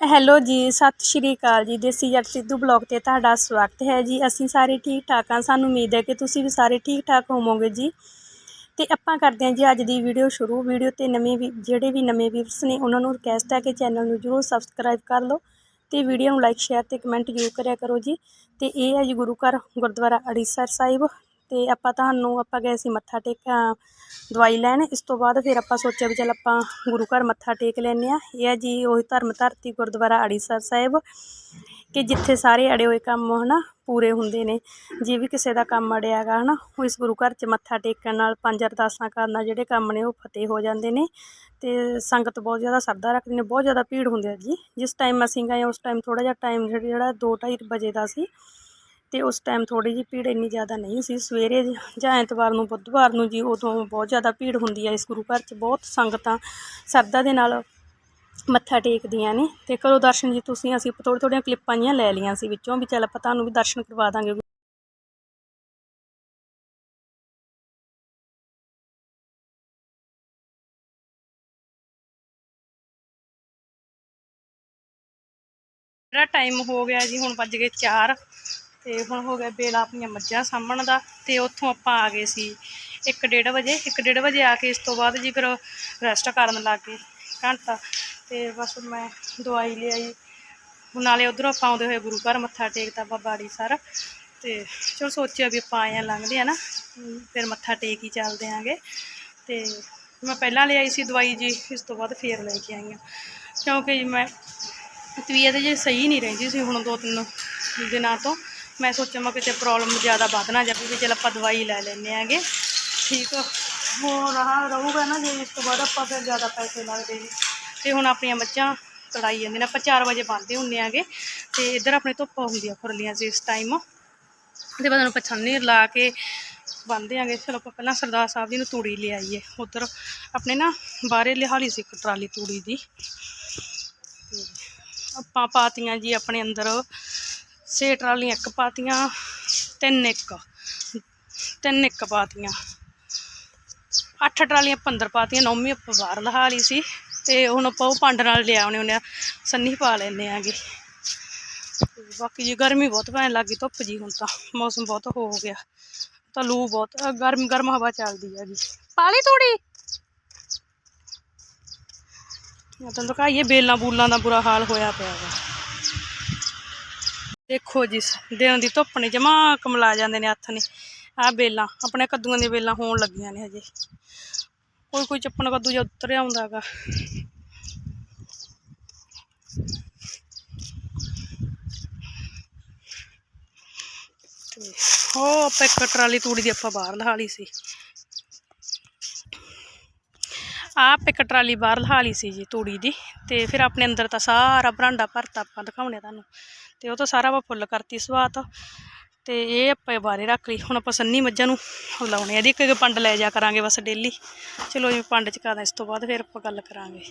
Hello ਜੀ, ਸਤਿ ਸ਼੍ਰੀ ਅਕਾਲ ਜੀ, ਦੇਸੀ ਜੱਟ ਸਿੱਧੂ ਬਲੌਗ ਤੇ ਤੁਹਾਡਾ ਸਵਾਗਤ ਹੈ ਜੀ। ਅਸੀਂ ਸਾਰੇ ਠੀਕ ਠਾਕ ਹਾਂ, ਸਾਨੂੰ ਉਮੀਦ ਹੈ ਕਿ ਤੁਸੀਂ ਵੀ ਸਾਰੇ ਠੀਕ ਠਾਕ ਹੋਵੋਗੇ ਜੀ। ਤੇ ਆਪਾਂ ਕਰਦੇ ਹਾਂ ਜੀ ਅੱਜ ਦੀ ਵੀਡੀਓ ਸ਼ੁਰੂ। ਵੀਡੀਓ ਤੇ ਨਵੇਂ ਵੀ, ਜਿਹੜੇ ਵੀ ਨਵੇਂ ਵੀਵਰਸ ਨੇ, ਉਹਨਾਂ ਨੂੰ ਰਿਕਵੈਸਟ ਹੈ ਕਿ ਚੈਨਲ ਨੂੰ ਜਰੂਰ ਸਬਸਕ੍ਰਾਈਬ ਕਰ ਲਓ ਤੇ ਵੀਡੀਓ ਨੂੰ ਲਾਈਕ ਸ਼ੇਅਰ ਤੇ ਕਮੈਂਟ ਜ਼ਰੂਰ ਕਰਿਆ ਕਰੋ ਜੀ। ਤੇ ਇਹ ਹੈ ਜੀ ਗੁਰੂ ਘਰ, ਗੁਰਦੁਆਰਾ ਅੜੀਸਰ ਸਾਹਿਬ। ਅਤੇ ਆਪਾਂ ਤੁਹਾਨੂੰ, ਆਪਾਂ ਗਏ ਸੀ ਮੱਥਾ ਟੇਕ ਦਵਾਈ ਲੈਣ। ਇਸ ਤੋਂ ਬਾਅਦ ਫਿਰ ਆਪਾਂ ਸੋਚਿਆ ਵੀ ਚੱਲ ਆਪਾਂ ਗੁਰੂ ਘਰ ਮੱਥਾ ਟੇਕ ਲੈਂਦੇ ਹਾਂ। ਇਹ ਹੈ ਜੀ ਉਹੀ ਧਰਮ ਧਰਤੀ ਗੁਰਦੁਆਰਾ ਅੜੀਸਰ ਸਾਹਿਬ, ਕਿ ਜਿੱਥੇ ਸਾਰੇ ਅੜੇ ਹੋਏ ਕੰਮ ਹਨਾ, ਪੂਰੇ ਹੁੰਦੇ ਨੇ। ਜੇ ਵੀ ਕਿਸੇ ਦਾ ਕੰਮ ਅੜਿਆ ਗਾ ਹਨਾ, ਉਹ ਇਸ ਗੁਰੂ ਘਰ 'ਚ ਮੱਥਾ ਟੇਕਣ ਨਾਲ ਪੰਜ ਅਰਦਾਸਾਂ ਕਰਨ ਨਾਲ ਜਿਹੜੇ ਕੰਮ ਨੇ ਉਹ ਫਤਿਹ ਹੋ ਜਾਂਦੇ ਨੇ। ਅਤੇ ਸੰਗਤ ਬਹੁਤ ਜ਼ਿਆਦਾ ਸਰਦਾ ਰੱਖਦੀ ਨੇ, ਬਹੁਤ ਜ਼ਿਆਦਾ ਭੀੜ ਹੁੰਦੀ ਹੈ ਜੀ। ਜਿਸ ਟਾਈਮ ਅਸੀਂ ਗਏ, ਉਸ ਟਾਈਮ ਥੋੜ੍ਹਾ ਜਿਹਾ ਟਾਈਮ ਜਿਹੜਾ 2:30 ਵਜੇ ਦਾ ਸੀ ਤੇ ਉਸ ਟਾਈਮ ਥੋੜੀ ਜਿਹੀ ਭੀੜ ਇੰਨੀ ਜ਼ਿਆਦਾ ਨਹੀਂ ਸੀ। ਸਵੇਰੇ ਜਾਂ ਐਤਵਾਰ ਨੂੰ, ਬੁੱਧਵਾਰ ਨੂੰ ਜੀ ਉਦੋਂ ਬਹੁਤ ਜ਼ਿਆਦਾ ਭੀੜ ਹੁੰਦੀ ਹੈ ਇਸ ਗੁਰੂ ਘਰ 'ਚ। ਬਹੁਤ ਸੰਗਤਾਂ ਸਰਦਾ ਦੇ ਨਾਲ ਮੱਥਾ ਟੇਕਦੀਆਂ ਨੇ ਤੇ ਕਰੋ ਦਰਸ਼ਨ ਜੀ ਤੁਸੀਂ। ਅਸੀਂ ਥੋੜ੍ਹੀ ਥੋੜ੍ਹੀਆਂ ਕਲਿੱਪਾਂ ਜਿਹੀਆਂ ਲੈ ਲਈਆਂ ਸੀ ਵਿੱਚੋਂ ਵੀ ਚੱਲ ਆਪਾਂ ਤੁਹਾਨੂੰ ਵੀ ਦਰਸ਼ਨ ਕਰਵਾ ਦਾਂਗੇ। ਜਿਹੜਾ ਟਾਈਮ ਹੋ ਗਿਆ ਜੀ, ਹੁਣ ਵੱਜ ਗਏ 4 ਤੇ ਹੁਣ ਹੋ ਗਿਆ ਵੇਲਾ ਆਪਣੀਆਂ ਮੱਝਾਂ ਸਾਂਭਣ ਦਾ ਤੇ ਉੱਥੋਂ ਆਪਾਂ ਆ ਗਏ ਸੀ 1:30 ਵਜੇ 1:30 ਵਜੇ ਆ ਕੇ ਇਸ ਤੋਂ ਬਾਅਦ ਜੀ ਫਿਰ ਰੈਸਟ ਕਰਨ ਲੱਗ ਗਏ ਘੰਟਾ ਤੇ ਬਸ ਮੈਂ ਦਵਾਈ ਲਿਆਈ। ਨਾਲੇ ਉਧਰੋਂ ਆਪਾਂ ਆਉਂਦੇ ਹੋਏ ਗੁਰੂ ਘਰ ਮੱਥਾ ਟੇਕਦਾ ਬਾਬਾ ਸਰ ਤੇ ਚਲੋ ਸੋਚਿਆ ਵੀ ਆਪਾਂ ਆਏ ਆ ਲੰਘਦੇ ਆ ਨਾ, ਫਿਰ ਮੱਥਾ ਟੇਕ ਹੀ ਚੱਲਦੇ ਆਂਗੇ ਤੇ ਮੈਂ ਪਹਿਲਾਂ ਲਿਆਈ ਸੀ ਦਵਾਈ ਜੀ, ਇਸ ਤੋਂ ਬਾਅਦ ਫੇਰ ਲੈ ਕੇ ਆਈ ਹਾਂ। ਕਿਉਂਕਿ ਮੈਂ ਤਬੀਅਤ ਜੇ ਸਹੀ ਨਹੀਂ ਰਹਿੰਦੀ ਸੀ ਹੁਣ ਦੋ ਤਿੰਨ ਦਿਨਾਂ ਤੋਂ ਮੈਂ ਸੋਚਿਆ ਮੈਂ ਕਿਤੇ ਪ੍ਰੋਬਲਮ ਜ਼ਿਆਦਾ ਵੱਧ ਨਾ ਜਾਵੇ ਵੀ ਚਲ ਆਪਾਂ ਦਵਾਈ ਲੈ ਲੈਂਦੇ ਆਂਗੇ। ਠੀਕ ਹੋ ਰਹਾ ਰਹੂਗਾ ਨਾ ਜੇ ਇਸ ਤੋਂ ਬਾਅਦ ਆਪਾਂ ਫਿਰ ਜ਼ਿਆਦਾ ਪੈਸੇ ਲੱਗਦੇ ਜੀ ਤੇ ਹੁਣ ਆਪਣੀਆਂ ਮੱਝਾਂ ਕੜਾਈ ਜਾਂਦੇ ਨੇ। ਆਪਾਂ 4 ਵਜੇ ਬੰਨ੍ਹਦੇ ਹੁੰਦੇ ਆਂਗੇ। ਤੇ ਇੱਧਰ ਆਪਣੇ ਧੁੱਪ ਹੁੰਦੀ ਆ ਖੁਰਲੀਆਂ 'ਚ ਇਸ ਟਾਈਮ ਤੇ ਬੰਦੇ ਨੂੰ ਪਛਾਣੀ ਲਾ ਕੇ ਬੰਨ੍ਹਦੇ ਆਂਗੇ। ਚਲੋ ਆਪਾਂ ਪਹਿਲਾਂ ਸਰਦਾਰ ਸਾਹਿਬ ਜੀ ਨੂੰ ਤੂੜੀ ਲੈ ਆਈਏ। ਉੱਧਰ ਆਪਣੇ ਨਾ ਬਾਹਰੇ ਲਿਹਾਲੀ ਸੀ ਇੱਕ ਟਰਾਲੀ ਤੂੜੀ ਦੀ। ਆਪਾਂ ਪਾਤੀਆਂ ਜੀ ਆਪਣੇ ਅੰਦਰ ਛੇ ਟਰਾਲੀਆਂ ਇੱਕ ਪਾਤੀਆਂ, ਤਿੰਨ ਇੱਕ। ਤਿੰਨ ਇੱਕ ਪਾਤੀਆਂ। ਅੱਠ ਟਰਾਲੀਆਂ ਆਪਾਂ ਅੰਦਰ ਪਾਤੀਆਂ ਨੌਵੀਂ ਆਪਾਂ ਬਾਹਰ ਲਹਾ ਲਈ ਸੀ। ਤੇ ਹੁਣ ਆਪਾਂ ਉਹ ਪੰਡ ਨਾਲ ਲਿਆਉਣੇ ਆ, ਸੰਨੀ ਪਾ ਲੈਂਦੇ ਆਂਗੇ। ਤੇ ਬਾਕੀ ਜੀ ਗਰਮੀ ਬਹੁਤ ਪੈਣ ਲੱਗੀ ਧੁੱਪ ਜੀ ਹੁਣ ਤਾਂ, ਮੌਸਮ ਬਹੁਤ ਹੋ ਗਿਆ। ਤਾਂ ਲੂ ਬਹੁਤ ਗਰਮ ਗਰਮ ਹਵਾ ਚੱਲਦੀ ਹੈਗੀ। ਪਾਲੀ ਥੋੜੀ ਮੈਂ ਤੁਹਾਨੂੰ ਦਿਖਾਈਏ ਬੇਲਾਂ ਬੂਲਾਂ ਦਾ ਬੁਰਾ ਹਾਲ ਹੋਇਆ ਪਿਆ ਵਾ। ਦੇਖੋ ਜੀ ਸ- ਦਿਨ ਦੀ ਧੁੱਪ ਨੇ, ਜਮਾ ਕਮਲਾ ਜਾਂਦੇ ਨੇ ਹੱਥ ਨੇ। ਆਹ ਬੇਲਾਂ ਆਪਣੇ ਕੱਦੂਆਂ ਦੀਆਂ ਬੇਲਾਂ ਹੋਣ ਲੱਗੀਆਂ ਨੇ ਹਜੇ। ਕੋਈ ਕੋਈ ਚੱਪਣ ਕੱਦੂ ਜਿਹਾ ਉੱਤਰ ਆਉਂਦਾ ਉਹ ਆਪਾਂ ਇੱਕ ਟਰਾਲੀ ਤੂੜੀ ਦੀ ਆਪਾਂ ਬਾਹਰ ਲਹਾ ਲਈ ਸੀ। ਆਪ ਇੱਕ ਟਰਾਲੀ ਬਾਹਰ ਲਹਾ ਲਈ ਸੀ ਜੀ ਤੂੜੀ ਦੀ। ਤੇ ਫਿਰ ਆਪਣੇ ਅੰਦਰ ਤਾਂ ਸਾਰਾ ਬਰਾਂਡਾ ਭਰਤਾ ਆਪਾਂ ਦਿਖਾਉਣੇ ਤੁਹਾਨੂੰ। ਤੇ ਉਹ ਤਾਂ ਸਾਰਾ ਆਪਾਂ ਫੁੱਲ ਕਰਤੀ ਸਵਾਤ ਤੇ। ਇਹ ਆਪਾਂ ਬਾਹਰੇ ਰੱਖ ਲਈ। ਹੁਣ ਆਪਾਂ ਸੰਨੀ ਮੱਝਾਂ ਨੂੰ ਲਾਉਣੇ ਆ। ਦੀ ਇੱਕ ਇੱਕ ਪੰਡ ਲੈ ਜਾ ਕਰਾਂਗੇ ਬਸ ਡੇਲੀ ਚਲੋ ਜੀ, ਪੰਡ ਚ ਕਰਦਾ ਇਸ ਤੋਂ ਬਾਅਦ ਫਿਰ ਆਪਾਂ ਗੱਲ ਕਰਾਂਗੇ।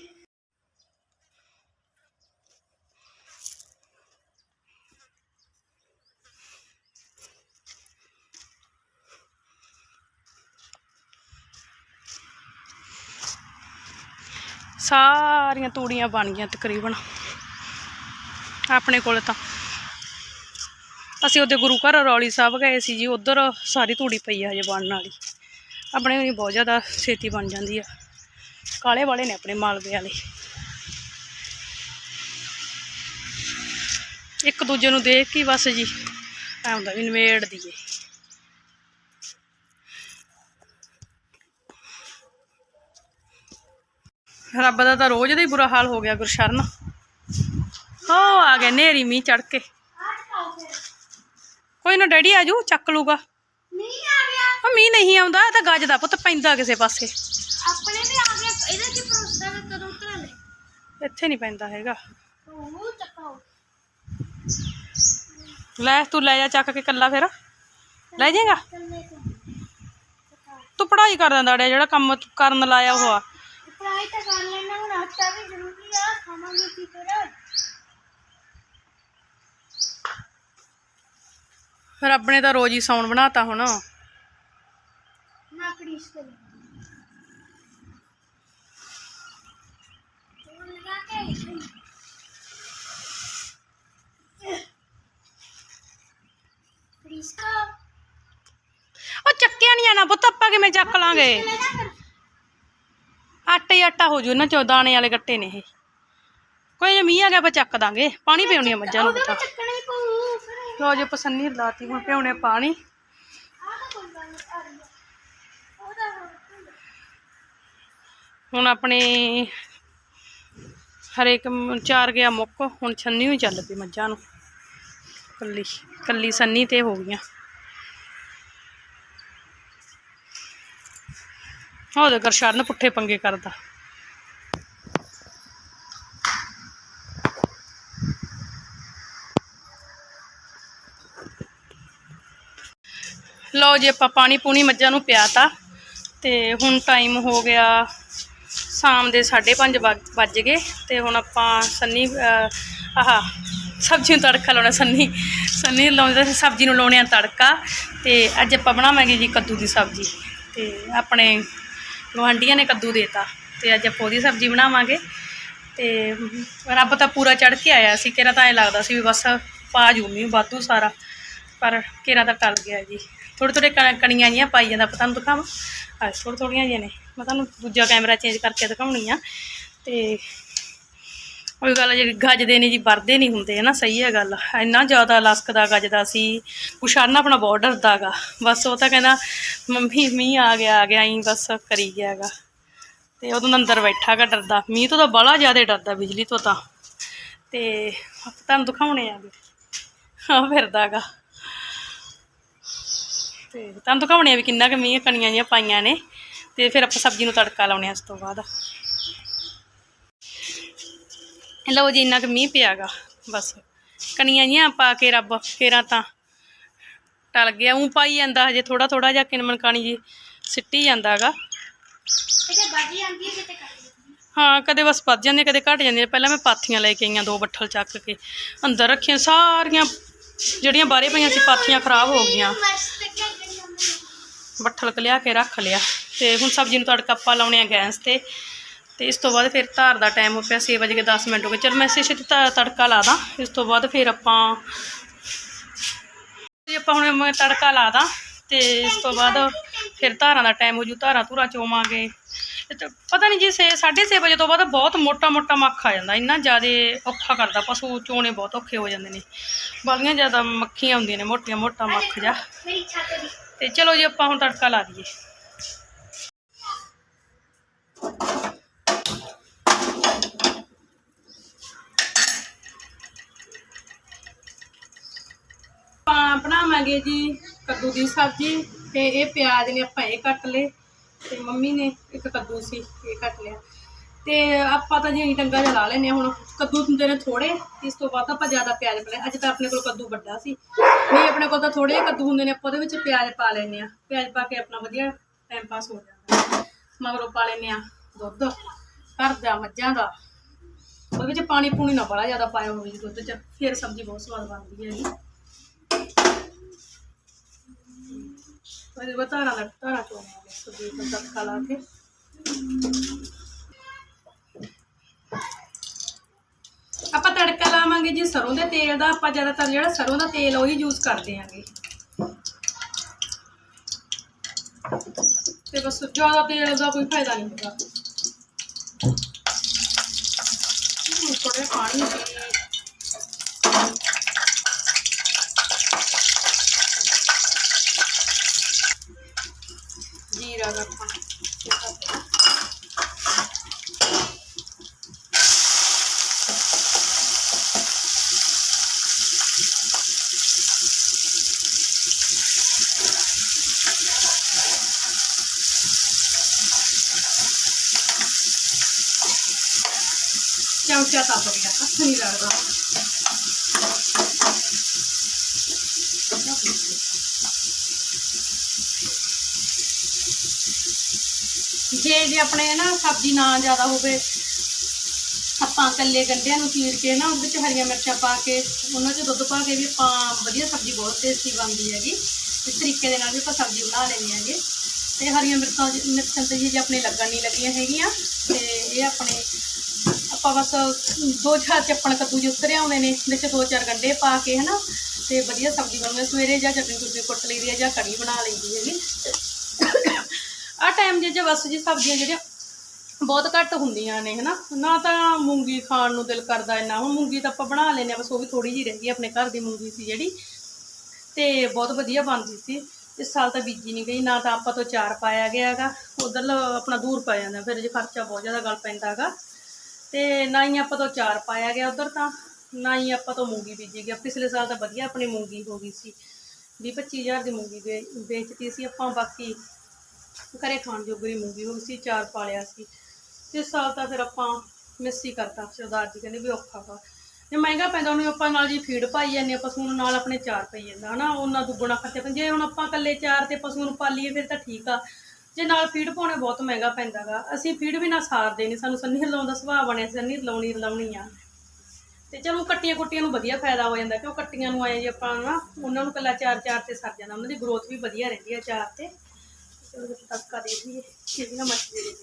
ਸਾਰੀਆਂ ਤੂੜੀਆਂ ਬਣ ਗਈਆਂ ਤਕਰੀਬਨ। ਆਪਣੇ ਕੋਲ ਤਾਂ। ਅਸੀਂ ਉਹਦੇ ਗੁਰੂ ਘਰ ਰੌਲੀ ਸਾਹਿਬ ਗਏ ਸੀ ਜੀ, ਉਧਰ ਸਾਰੀ ਧੂੜੀ ਪਈ ਆ ਹਜੇ ਬਣਨ ਵਾਲੀ। ਆਪਣੇ ਵੀ ਬਹੁਤ ਜ਼ਿਆਦਾ ਛੇਤੀ ਬਣ ਜਾਂਦੀ ਆ। ਕਾਲੇ ਵਾਲੇ ਨੇ ਆਪਣੇ ਮਾਲਵੇ ਵਾਲੇ। ਇੱਕ ਦੂਜੇ ਨੂੰ ਦੇਖ ਕੇ ਬਸ ਜੀ, ਐ ਹੁੰਦਾ ਵੀ ਨਵੇੜ ਦੀਏ ਰੱਬ ਦਾ ਤਾਂ ਰੋਜ਼ ਦਾ ਹੀ ਬੁਰਾ ਹਾਲ ਹੋ ਗਿਆ ਗੁਰਸ਼ਰਨ। ਆ ਗਏ ਨੇਰੀ ਮੀਂਹ ਚੜ ਕੇ। ਕੋਈ ਨਾ ਡੈਡੀ ਆਜੂ ਚੱਕ ਲੂਗਾ ਨਹੀਂ ਆ ਗਿਆ। ਉਹ ਮੀਂਹ ਨਹੀਂ ਆਉਂਦਾ ਇਹ ਤਾਂ ਗੱਜ ਦਾ ਪੁੱਤ ਪੈਂਦਾ ਕਿਸੇ ਪਾਸੇ। ਆਪਣੇ ਵੀ ਆ ਗਿਆ ਇਹਦੇ ਚ ਭਰੋਸਾ ਕਰ ਕਦੋਂ ਉਤਰਾਂਗੇ ਇੱਥੇ ਨਹੀਂ ਪੈਂਦਾ ਹੈਗਾ। ਉਹ ਚੱਕਾਓ। ਲੈ ਤੂੰ ਲੈ ਜਾ ਚੱਕ ਕੇ ਕੱਲਾ ਫਿਰ। ਲੈ ਜਾਏਗਾ? ਚੱਲੇ ਤੋਂ ਤੂੰ ਪੜ੍ਹਾਈ ਕਰਦਾ ਦਾੜਿਆ ਜਿਹੜਾ ਕੰਮ ਤੂੰ ਕਰਨ ਲਾਇਆ ਹੋਆ ਪੜਾਈ ਤਾਂ ਕਰ ਲੈਣਾ ਹੁਣ ਆਟਾ ਵੀ ਜ਼ਰੂਰੀ ਆ ਖਾਵਾਂਗੇ ਕੀ ਫਿਰ? ਰੱਬ ਨੇ ਤਾਂ ਰੋਜ਼ ਹੀ ਸੌਣ ਬਣਾਤਾ ਹੁਣ। ਉਹ ਚੱਕਿਆ ਨਹੀਂ ਆਣਾ ਪੁੱਤ ਆਪਾਂ ਕਿਵੇਂ ਚੱਕ ਲਾਂਗੇ? ਆਟੇ ਆਟਾ ਹੋ ਜੂ ਨਾ ਚੋ ਦਾਣੇ ਵਾਲੇ ਗੱਟੇ ਨੇ ਇਹ। ਕੋਈ ਮੀਂਹ ਗਿਆ ਆਪਾਂ ਚੱਕ ਦਾਂਗੇ। ਪਾਣੀ ਪਿਉਣੀ ਮੱਝਾਂ ਨੂੰ ਤਾਂ ਲੋ ਜੇ ਪਸੰਨੀ ਲਾਤੀ, ਹੁਣ ਪਿਉਣੇ ਪਾਣੀ। ਹੁਣ ਆਪਣੇ ਹਰੇਕ ਚਾਰ ਗਿਆ ਮੁੱਕ, ਹੁਣ ਛੰਨੀ ਹੋਈ ਚੱਲ ਪਈ ਮੱਝਾਂ ਨੂੰ। ਕੱਲੀ ਕੱਲੀ ਸੰਨੀ ਤੇ ਹੋ ਗਈਆਂ। ਉਹਦੇ ਕਰ ਸ਼ਰਨ ਪੁੱਠੇ ਪੰਗੇ ਕਰਦਾ ਲਓ ਜੀ ਆਪਾਂ ਪਾਣੀ ਪੂਣੀ ਮੱਝਾਂ ਨੂੰ ਪਿਆਤਾ ਤੇ ਹੁਣ ਟਾਈਮ ਹੋ ਗਿਆ ਸ਼ਾਮ ਦੇ 5:30 ਵੱਜ ਗਏ ਤੇ ਹੁਣ ਆਪਾਂ ਸੰਨੀ ਅਹ, ਆਹ ਸਬਜ਼ੀ ਨੂੰ ਤੜਕਾ ਲਾਉਣਾ ਸੰਨੀ। ਸੰਨੀ ਲਾਉਂਦੇ ਸਬਜ਼ੀ ਨੂੰ ਲਾਉਣੇ ਆ ਤੜਕਾ ਤੇ ਅੱਜ ਆਪਾਂ ਬਣਾਵਾਂਗੇ ਜੀ ਕੱਦੂ ਦੀ ਸਬਜ਼ੀ ਤੇ ਆਪਣੇ ਗੁਆਂਢੀਆਂ ਨੇ ਕੱਦੂ ਦੇਤਾ ਤੇ ਅੱਜ ਆਪਾਂ ਉਹਦੀ ਸਬਜ਼ੀ ਬਣਾਵਾਂਗੇ ਤੇ ਰੱਬ ਤਾਂ ਪੂਰਾ ਚੜ ਕੇ ਆਇਆ ਸੀ ਕਿਹੜਾ ਤਾਂ ਐ ਲੱਗਦਾ ਸੀ ਵੀ ਬਸ ਪਾ ਜੂ ਮੀਂਹ ਵਾਧੂ ਸਾਰਾ ਪਰ ਕਿਹੜਾ ਤਾਂ ਟਲ ਗਿਆ ਜੀ। ਥੋੜੇ ਥੋੜੇ ਕਣੀਆਂ ਜੀਆਂ ਪਾਈ ਜਾਂਦਾ, ਆਪਾਂ ਤੁਹਾਨੂੰ ਦਿਖਾਵਾਂ। ਆ ਥੋੜ੍ਹ ਥੋੜੀਆਂ ਜਿਹੀਆਂ ਨੇ। ਮੈਂ ਤੁਹਾਨੂੰ ਦੂਜਾ ਕੈਮਰਾ ਚੇਂਜ ਕਰਕੇ ਦਿਖਾਉਣੀ ਆ। ਤੇ ਉਹ ਗੱਲ ਆ ਜਿਹੜੀ ਗੱਜਦੇ ਨੇ ਜੀ, ਵਰਦੇ ਨਹੀਂ ਹੁੰਦੇ ਹੈ ਨਾ ਸਹੀ ਹੈ ਗੱਲ। ਇੰਨਾ ਜ਼ਿਆਦਾ ਲਸਕਦਾ ਗੱਜਦਾ ਸੀ, ਕੁਸ਼ਾਨ ਆਪਣਾ ਬਹੁਤ ਡਰਦਾ ਗਾ। ਬਸ ਉਹ ਤਾਂ ਕਹਿੰਦਾ, ਮੰਮੀ, ਮੀਂਹ ਆ ਗਿਆ ਆ ਗਿਆ ਹੀ ਬਸ ਕਰੀ ਗਿਆ ਗਾ। ਤੇ ਉਦੋਂ ਅੰਦਰ ਬੈਠਾ ਗਾ ਡਰਦਾ। ਮੀਂਹ ਤੋਂ ਤਾਂ ਬੜਾ ਜ਼ਿਆਦਾ ਡਰਦਾ, ਬਿਜਲੀ ਤੋਂ ਤਾਂ। ਤੇ ਤੁਹਾਨੂੰ ਦਿਖਾਉਣੇ ਆ ਵੀ ਹਾਂ ਫਿਰਦਾ ਗਾ। ਤੇ ਤੁਹਾਨੂੰ ਦਿਖਾਉਣੇ ਆ ਵੀ ਕਿੰਨਾ ਕੁ ਮੀਂਹ ਕਣੀਆਂ ਜੀਆਂ ਪਾਈਆਂ ਨੇ ਤੇ ਫਿਰ ਆਪਾਂ ਸਬਜ਼ੀ ਨੂੰ ਤੜਕਾ ਲਾਉਣੇ ਆ ਇਸ ਤੋਂ ਬਾਅਦ। ਲਓ ਜੀ ਇੰਨਾ ਕੁ ਮੀਂਹ ਪਿਆਗਾ ਬਸ। ਕਣੀਆਂ ਜੀਆਂ ਪਾ ਕੇ ਰੱਬ ਫੇਰਾਂ ਤਾਂ ਟਲ ਗਿਆ। ਉਹ ਪਾਈ ਜਾਂਦਾ ਹਜੇ ਥੋੜਾ ਥੋੜਾ ਜਿਹਾ ਕਿਨਮਨ ਕਾਣੀ ਜੀ ਸਿੱਟੀ ਜਾਂਦਾਗਾ ਹੈ ਕਦੇ ਬਸ ਵੱਧ ਜਾਂਦੇ ਕਦੇ ਘਟ ਜਾਂਦੇ ਪਹਿਲਾਂ ਮੈਂ ਪਾਥੀਆਂ ਲੈ ਕੇ ਆਈਆਂ ਦੋ ਬੱਠਲ ਚੱਕ ਕੇ ਅੰਦਰ ਰੱਖੀਆਂ। ਸਾਰੀਆਂ ਜਿਹੜੀਆਂ ਬਾਹਰੇ ਪਈਆਂ ਸੀ ਪਾਥੀਆਂ ਖਰਾਬ ਹੋ ਗਈਆਂ। ਬੱਠਲਕ ਲਿਆ ਕੇ ਰੱਖ ਲਿਆ। ਤੇ ਹੁਣ ਸਬਜ਼ੀ ਨੂੰ ਤੜਕਾ ਆਪਾਂ ਲਾਉਣੇ ਆ ਗੈਸ ਤੇ। ਤੇ ਇਸ ਤੋਂ ਬਾਅਦ ਫਿਰ ਧਾਰ ਦਾ ਟਾਈਮ ਹੋ ਪਿਆ 6 ਵਜੇ ਕੇ 10 ਮਿੰਟ ਹੋ ਗਏ। ਚਲ ਮੈਂ ਇਸੇ ਛੇਤੀ ਤ- ਤੜਕਾ ਲਾ ਦਾਂ। ਇਸ ਤੋਂ ਬਾਅਦ ਫਿਰ ਆਪਾਂ ਜੀ ਆਪਾਂ ਹੁਣ ਮੈਂ ਤੜਕਾ ਲਾ ਦਾਂ ਤੇ ਇਸ ਤੋਂ ਬਾਅਦ ਫਿਰ ਧਾਰਾਂ ਦਾ ਟਾਈਮ ਹੋ ਜੂ। ਧਾਰਾਂ ਧੂਰਾ ਚੋਵਾਂਗੇ। ਪਤਾ ਨਹੀਂ ਜੀ ਛੇ 6:30 ਵਜੇ ਤੋਂ ਬਾਅਦ ਬਹੁਤ ਮੋਟਾ ਮੋਟਾ ਮੱਖ ਆ ਜਾਂਦਾ। ਇੰਨਾ ਜ਼ਿਆਦਾ ਔਖਾ ਕਰਦਾ। ਪਸ਼ੂ ਚੋਣੇ ਬਹੁਤ ਔਖੇ ਹੋ ਜਾਂਦੇ ਨੇ। ਬਾਲੀਆਂ ਜ਼ਿਆਦਾ ਮੱਖੀਆਂ ਹੁੰਦੀਆਂ ਨੇ ਮੋਟੀਆਂ ਮੋਟਾ ਮੱਖ ਜਾ ਤੇ ਚਲੋ ਜੀ ਆਪਾਂ ਹੁਣ ਤੜਕਾ ਲਾ ਦਈਏ। ਆਪਾਂ ਬਣਾਵਾਂਗੇ ਜੀ ਕੱਦੂ ਦੀ ਸਬਜ਼ੀ ਤੇ ਇਹ ਪਿਆਜ਼ ਨੇ ਆਪਾਂ ਇਹ ਕੱਟ ਲਏ ਤੇ ਮੰਮੀ ਨੇ ਇੱਕ ਕੱਦੂ ਸੀ, ਇਹ ਕੱਟ ਲਿਆ। ਤੇ ਆਪਾਂ ਤਾਂ ਜੀ ਡੰਗਾ ਜਿਹਾ ਲਾ ਲੈਨੇ ਆ ਹੁਣ, ਕੱਦੂ ਹੁੰਦੇ ਨੇ ਥੋੜੇ ਇਸ ਤੋਂ ਬਾਅਦ ਆਪਾਂ ਜ਼ਿਆਦਾ ਪਿਆਜ਼ ਪਾ ਅੱਜ ਤਾਂ ਆਪਣੇ ਕੋਲ ਕੱਦੂ ਵੱਡਾ ਸੀ। ਨਹੀਂ, ਆਪਣੇ ਕੋਲ ਤਾਂ ਥੋੜੇ ਜਿਹੇ ਕੱਦੂ ਹੁੰਦੇ ਨੇ, ਆਪਾਂ ਉਹਦੇ ਵਿੱਚ ਪਿਆਜ਼ ਪਾ ਲੈਨੇ ਆ ਪਿਆਜ਼ ਪਾ ਕੇ ਆਪਣਾ ਵਧੀਆ ਟਾਈਮ ਪਾਸ ਹੋ ਜਾਂਦਾ। ਮਗਰੋਂ ਪਾ ਲੈਨੇ ਆ ਦੁੱਧ, ਘਰ ਦਾ, ਮੱਝਾਂ ਦਾ। ਉਹਦੇ ਵਿੱਚ ਪਾਣੀ ਪੂਣੀ ਨਾ ਬੜਾ ਜ਼ਿਆਦਾ ਪਾਇਆ ਹੋਵੇ ਜੀ ਦੁੱਧ 'ਚ, ਫਿਰ ਸਬਜ਼ੀ ਬਹੁਤ ਸਵਾਦ ਬਣਦੀ ਹੈ ਜੀ। ਉਹਦੇ ਬਾਅਦ ਧਾਰਾਂ ਦਾ ਧਾਰਾਂ ਚੋਣਾਂਗੇ ਸਬਜ਼ੀ ਦਾ ਤੜਕਾ ਲਾ ਕੇ ਆਪਾਂ ਤੜਕਾ ਲਾਵਾਂਗੇ ਜੀ ਸਰੋਂ ਦੇ ਤੇਲ ਦਾ, ਆਪਾਂ ਜ਼ਿਆਦਾਤਰ ਜਿਹੜਾ ਸਰੋਂ ਦਾ ਤੇਲ ਉਹੀ ਯੂਜ਼ ਕਰਦੇ ਆਂਗੇ। ਤੇ ਬਸ ਜ਼ਿਆਦਾ ਤੇਲ ਦਾ ਕੋਈ ਫਾਇਦਾ ਨਹੀਂ ਹੁੰਦਾ ਥੋੜੇ ਪਾਣੀ ਦੀ ਜੀਰਾ ਦਾ ਪਾਣੀ ਚਮਚਾ ਤੱਪ ਗਿਆ ਹੱਥ ਨਹੀਂ ਲੱਗਦਾ। ਜੇ ਜੇ ਆਪਣੇ ਨਾ ਸਬਜ਼ੀ ਨਾ ਜ਼ਿਆਦਾ ਹੋਵੇ, ਆਪਾਂ ਇਕੱਲੇ ਗੰਢਿਆਂ ਨੂੰ ਚੀਰ ਕੇ ਨਾ ਉਹਦੇ ਚ ਹਰੀਆਂ ਮਿਰਚਾਂ ਪਾ ਕੇ, ਉਹਨਾਂ 'ਚ ਦੁੱਧ ਪਾ ਕੇ ਵੀ ਆਪਾਂ ਵਧੀਆ ਸਬਜ਼ੀ ਬਹੁਤ ਟੇਸਟੀ ਬਣਦੀ ਹੈਗੀ। ਇਸ ਤਰੀਕੇ ਦੇ ਨਾਲ ਵੀ ਆਪਾਂ ਸਬਜ਼ੀ ਬਣਾ ਲੈਂਦੇ ਹੈਗੇ। ਤੇ ਹਰੀਆਂ ਮਿਰਚਾਂ ਮਿਰਚਾਂ ਤੇ ਜੇ ਆਪਣੇ ਲੱਗਣ ਨਹੀਂ ਲੱਗੀਆਂ ਹੈਗੀਆਂ, ਤੇ ਇਹ ਆਪਣੇ ਆਪਾਂ ਬਸ ਦੋ ਚਾਰ ਚੱਪਣ ਕੱਦੂ ਜੇ ਉਤਰੇ ਆਉਂਦੇ ਨੇ, ਵਿੱਚ ਦੋ ਚਾਰ ਗੰਢੇ ਪਾ ਕੇ, ਹਨਾ? ਤੇ ਵਧੀਆ ਸਬਜ਼ੀ ਬਣੂਗੀ ਸਵੇਰੇ ਜਾਂ ਚਟਨੀ ਚੁਟਨੀ ਕੁੱਟ ਲਈਦੀ ਹੈ ਜਾਂ ਕੜੀ ਬਣਾ ਲਈਦੀ ਹੈਗੀ। ਆ ਟਾਈਮ ਜੇ ਬਸ ਜੀ ਸਬਜ਼ੀਆਂ ਜਿਹੜੀਆਂ ਬਹੁਤ ਘੱਟ ਹੁੰਦੀਆਂ ਨੇ, ਹਨਾ? ਨਾ ਤਾਂ ਮੂੰਗੀ ਖਾਣ ਨੂੰ ਦਿਲ ਕਰਦਾ ਇੰਨਾ। ਹੁਣ ਮੂੰਗੀ ਤਾਂ ਆਪਾਂ ਬਣਾ ਲੈਨੇ ਆ ਬਸ ਉਹ ਵੀ ਥੋੜੀ ਜਿਹੀ ਰਹਿ ਗਈ ਆਪਣੇ ਘਰ ਦੀ ਮੂੰਗੀ ਸੀ ਜਿਹੜੀ। ਤੇ ਬਹੁਤ ਵਧੀਆ ਬਣਦੀ ਸੀ। ਇਸ ਸਾਲ ਤਾਂ ਬੀਜੀ ਨਹੀਂ ਗਈ, ਨਾ ਤਾਂ ਆਪਾਂ ਤੋਂ ਚਾਰ ਪਾਇਆ ਗਿਆ ਹੈਗਾ। ਉਧਰ ਆਪਣਾ ਦੂਰ ਪੈ ਜਾਂਦਾ, ਫਿਰ ਜੇ ਖਰਚਾ ਬਹੁਤ ਜ਼ਿਆਦਾ ਗਲ ਪੈਂਦਾ ਹੈਗਾ। ਤੇ ਨਾ ਹੀ ਆਪਾਂ ਤੋਂ ਚਾਰ ਪਾਇਆ ਗਿਆ ਉਧਰ ਤਾਂ, ਨਾ ਹੀ ਆਪਾਂ ਤੋਂ ਮੂੰਗੀ ਬੀਜੀ ਗਿਆ ਪਿਛਲੇ ਸਾਲ ਤਾਂ ਵਧੀਆ ਆਪਣੀ ਮੂੰਗੀ ਹੋ ਗਈ ਸੀ। 20 25000 ਦੀ ਮੂੰਗੀ ਵੇ- ਵੇਚਤੀ ਸੀ ਆਪਾਂ, ਬਾਕੀ ਘਰੇ ਖਾਣ ਜੋਗਰੀ ਮੂੰਗੀ ਹੋ ਗਈ ਸੀ ਚਾਰ ਪਾਲਿਆ ਸੀ। ਤੇ ਇਸ ਸਾਲ ਤਾਂ ਫਿਰ ਆਪਾਂ ਮਿਸ ਕਰਤਾ, ਸਰਦਾਰ ਜੀ ਕਹਿੰਦੇ ਵੀ ਔਖਾ ਵਾ। ਜੇ ਮਹਿੰਗਾ ਪੈਂਦਾ, ਉਹਨੂੰ ਆਪਾਂ ਨਾਲ ਜੀ ਫੀਡ ਪਾਈ ਜਾਂਦੇ ਆ ਪਸ਼ੂ ਨੂੰ ਨਾਲ ਆਪਣੇ ਚਾਰ ਪਈ ਜਾਂਦਾ, ਹਨਾ? ਉਹਨਾਂ ਦੁੱਗਣਾ ਖਰਚਾ ਪੈਂਦਾ। ਜੇ ਹੁਣ ਆਪਾਂ ਇਕੱਲੇ ਚਾਰ ਤੇ ਪਸ਼ੂ ਨੂੰ ਪਾਲੀਏ, ਫਿਰ ਤਾਂ ਠੀਕ ਆ। ਜੇ ਨਾਲ ਫੀਡ ਪਾਉਣੇ ਬਹੁਤ ਮਹਿੰਗਾ ਪੈਂਦਾਗਾ। ਅਸੀਂ ਫੀਡ ਵੀ ਨਾ ਸਾਰਦੇ ਨਹੀਂ ਸਾਨੂੰ ਸੰਨੀ ਹਿਲਾਉਣ ਦਾ ਸੁਭਾਅ ਬਣਿਆ ਸੀ, ਸੰਨੀ ਲਾਉਣੀ ਲਾਉਣੀ ਆ। ਤੇ ਚਲੋ ਕੱਟੀਆਂ ਕੁੱਟੀਆਂ ਨੂੰ ਵਧੀਆ ਫਾਇਦਾ ਹੋ ਜਾਂਦਾ, ਕਿਉਂ ਕੱਟੀਆਂ ਨੂੰ ਆਏ ਜੇ ਆਪਾਂ ਨਾ, ਉਹਨਾਂ ਨੂੰ ਕੱਲਾ ਚਾਰ ਚਾਰ ਤੇ ਸਰ ਜਾਂਦਾ, ਉਹਨਾਂ ਦੀ ਗਰੋਥ ਵੀ ਵਧੀਆ ਰਹਿੰਦੀ ਆ ਚਾਰ ਤੇ। ਚਲੋ ਤੱਕਾ ਦੇਖ ਲਈਏ ਇਹ ਵੀ ਨਾ। ਮੱਛੀ ਦੇ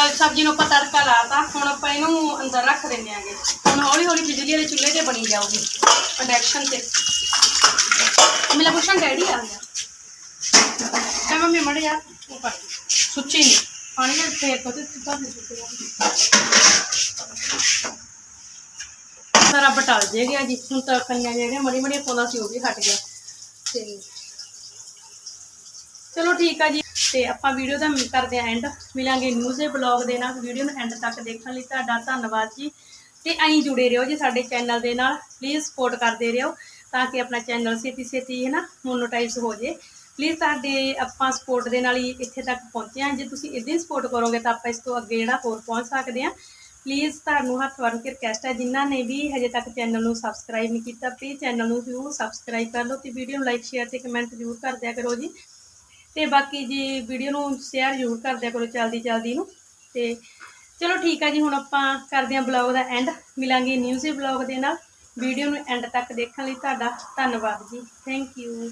ਨਾਲ ਸਬਜ਼ੀ ਨੂੰ ਆਪਾਂ ਤੜਕਾ ਲਾਤਾ, ਹੁਣ ਆਪਾਂ ਇਹਨੂੰ ਅੰਦਰ ਰੱਖ ਦਿੰਦੇ ਆਂਗੇ। ਹੁਣ ਹੌਲੀ ਹੌਲੀ ਬਿਜਲੀ ਵਾਲੇ ਚੁੱਲ੍ਹੇ ਤੇ ਬਣੀ ਜਾਊਗੀ ਇੰਡਕਸ਼ਨ ਤੇ। ਮੇਰਾ ਪੁੱਛਣ ਡੈਡੀ ਆ ਗਿਆ। ਕਹ, ਮੰਮੀ ਮੜ ਯਾਰ ਉਹ ਸੁੱਚੀ ਨਹੀਂ ਪਾਣੀ ਨਾਲ ਫੇਰ ਕੋ ਤੇ ਸਿੱਧਾ ਨਹੀਂ ਸੁੱਕੇਗਾ ਸਾਰਾ ਬਟਲ ਜੇ ਗਿਆ ਜੀ। ਹੁਣ ਤਾਂ ਕੰਨਾਂ ਜਿਹੜੀਆਂ ਮੜੀ ਮੜੀਆਂ ਪਾਉਂਦਾ ਸੀ ਉਹ ਵੀ ਹਟ ਗਿਆ। ਤੇ ਚਲੋ ਠੀਕ ਆ ਜੀ। ਤੇ ਆਪਾਂ ਵੀਡੀਓ ਦਾ ਕਰਦੇ ਆ ਐਂਡ ਮਿਲਾਂਗੇ ਨਿਊਜ਼ ਦੇ ਬਲੌਗ ਦੇ ਨਾਲ। ਵੀਡੀਓ ਨੂੰ ਐਂਡ ਤੱਕ ਦੇਖਣ ਲਈ ਤੁਹਾਡਾ ਧੰਨਵਾਦ ਜੀ। ਤੇ ਐਂ ਜੁੜੇ ਰਹੋ ਜੀ ਸਾਡੇ ਚੈਨਲ ਦੇ ਨਾਲ। ਪਲੀਜ਼ ਸਪੋਰਟ ਕਰਦੇ ਰਹੋ ਤਾਂ ਕਿ ਆਪਣਾ ਚੈਨਲ ਛੇਤੀ ਛੇਤੀ ਹੈ ਨਾ ਮੋਨੋਟਾਈਜ਼ ਹੋ ਜੇ। ਪਲੀਜ਼ ਤੁਹਾਡੇ ਆਪਾਂ ਸਪੋਰਟ ਦੇ ਨਾਲ ਹੀ ਇੱਥੇ ਤੱਕ ਪਹੁੰਚੇ ਹਾਂ। ਜੇ ਤੁਸੀਂ ਇਦਾਂ ਹੀ ਸਪੋਰਟ ਕਰੋਗੇ ਤਾਂ ਆਪਾਂ ਇਸ ਤੋਂ ਅੱਗੇ ਜਿਹੜਾ ਹੋਰ ਪਹੁੰਚ ਸਕਦੇ ਹਾਂ। ਪਲੀਜ਼ ਤੁਹਾਨੂੰ ਹੱਥ ਵਰ ਕੇ ਰਿਕਵੈਸਟ ਹੈ। ਜਿਨ੍ਹਾਂ ਨੇ ਵੀ ਹਜੇ ਤੱਕ ਚੈਨਲ ਨੂੰ ਸਬਸਕ੍ਰਾਈਬ ਨਹੀਂ ਕੀਤਾ ਪਲੀਜ਼ ਚੈਨਲ ਨੂੰ ਜ਼ਰੂਰ ਸਬਸਕ੍ਰਾਈਬ ਕਰ ਲਓ ਤੇ ਵੀਡੀਓ ਨੂੰ ਲਾਈਕ ਸ਼ੇਅਰ ਤੇ ਕਮੈਂਟ ਜ਼ਰੂਰ ਕਰ ਦਿਆ ਕਰੋ ਜੀ। ਤੇ ਬਾਕੀ ਜੀ ਵੀਡੀਓ ਨੂੰ ਸ਼ੇਅਰ ਜ਼ਰੂਰ ਕਰ ਦਿਆ ਕਰੋ ਚਲਦੀ ਚਲਦੀ ਨੂੰ। ਤੇ ਚਲੋ ਠੀਕ ਆ ਜੀ, ਹੁਣ ਆਪਾਂ ਕਰਦੇ ਹਾਂ ਬਲੌਗ ਦਾ ਐਂਡ ਮਿਲਾਂਗੇ ਨਿਊਜ਼ ਦੇ ਬਲੌਗ ਦੇ ਨਾਲ। ਵੀਡੀਓ ਨੂੰ ਐਂਡ ਤੱਕ ਦੇਖਣ ਲਈ ਤੁਹਾਡਾ ਧੰਨਵਾਦ ਜੀ। Thank you